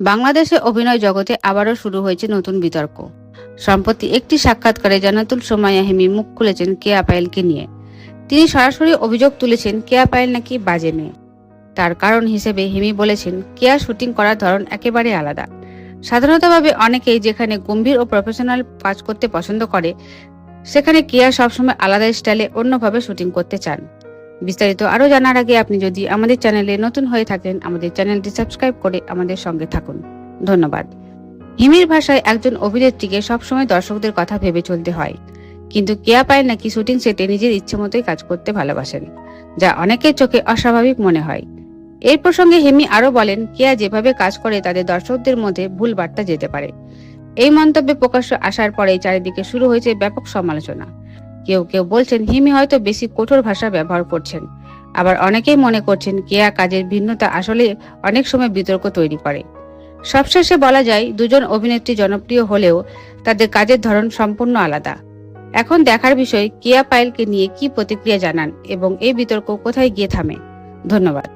বাংলাদেশে অভিনয় জগতে আবারও শুরু হয়েছে নতুন বিতর্ক। সম্প্রতি একটি সাক্ষাৎকারে জানাতুল সোমাইয়া হেমি মুখ খুলেছেন কেয়া পায়েলকে নিয়ে। তিনি সরাসরি অভিযোগ তুলেছেন কেয়া পায়েল নাকি বাজে মেয়ে। তার কারণ হিসেবে হেমি বলেছেন, কেয়া শুটিং করার ধরন একেবারে আলাদা। সাধারণতভাবে অনেকেই যেখানে গম্ভীর ও প্রফেশনাল কাজ করতে পছন্দ করে, সেখানে কেয়া সবসময় আলাদা স্টাইলে অন্যভাবে শুটিং করতে চান। বিস্তারিত আরও জানার আগে আপনি যদি আমাদের চ্যানেলে নতুন হয়ে থাকেন, আমাদের চ্যানেলটি সাবস্ক্রাইব করে আমাদের সঙ্গে থাকুন। ধন্যবাদ। হিমির ভাষায় একজন অভিনেত্রীকে সবসময় দর্শকদের কথা ভেবে চলতে হয়, কিন্তু কেয়া পায় নাকি শুটিং সেটে নিজের ইচ্ছে মতোই কাজ করতে ভালোবাসেন, যা অনেকের চোখে অস্বাভাবিক মনে হয়। এই প্রসঙ্গে হেমি আরও বলেন, কেয়া যেভাবে কাজ করে তাদের দর্শকদের মধ্যে ভুল বার্তা যেতে পারে। এই মন্তব্যে প্রকাশ্য আসার পরেই চারিদিকে শুরু হয়েছে ব্যাপক সমালোচনা। কেউ কেউ বলছেন, হিমি হয়তো বেশি কঠোর ভাষা ব্যবহার করছেন। আবার অনেকেই মনে করছেন, কেয়া কাজের ভিন্নতা আসলে অনেক সময় বিতর্ক তৈরি করে। সবশেষে বলা যায়, দুজন অভিনেত্রী জনপ্রিয় হলেও তাদের কাজের ধরন সম্পূর্ণ আলাদা। এখন দেখার বিষয়, কেয়া পায়েলকে নিয়ে কি প্রতিক্রিয়া জানান এবং এই বিতর্ক কোথায় গিয়ে থামে? ধন্যবাদ।